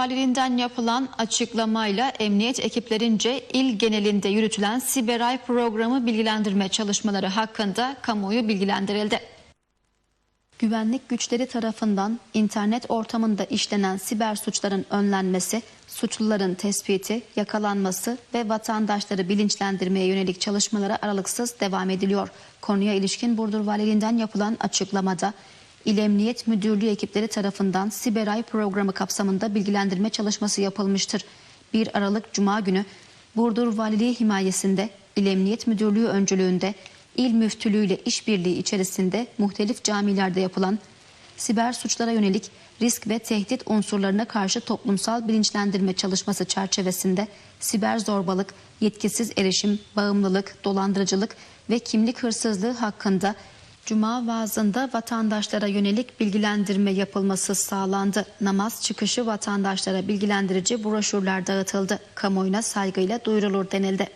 Valiliğinden yapılan açıklamayla emniyet ekiplerince il genelinde yürütülen Siberay programı bilgilendirme çalışmaları hakkında kamuoyu bilgilendirildi. Güvenlik güçleri tarafından internet ortamında işlenen siber suçların önlenmesi, suçluların tespiti, yakalanması ve vatandaşları bilinçlendirmeye yönelik çalışmalara aralıksız devam ediliyor. Konuya ilişkin Burdur Valiliğinden yapılan açıklamada İl Emniyet Müdürlüğü ekipleri tarafından Siberay programı kapsamında bilgilendirme çalışması yapılmıştır. 1 Aralık Cuma günü Burdur Valiliği himayesinde İl Emniyet Müdürlüğü öncülüğünde İl Müftülüğü ile işbirliği içerisinde muhtelif camilerde yapılan siber suçlara yönelik risk ve tehdit unsurlarına karşı toplumsal bilinçlendirme çalışması çerçevesinde siber zorbalık, yetkisiz erişim, bağımlılık, dolandırıcılık ve kimlik hırsızlığı hakkında Cuma vaazında vatandaşlara yönelik bilgilendirme yapılması sağlandı. Namaz çıkışı vatandaşlara bilgilendirici broşürler dağıtıldı. Kamuoyuna saygıyla duyurulur denildi.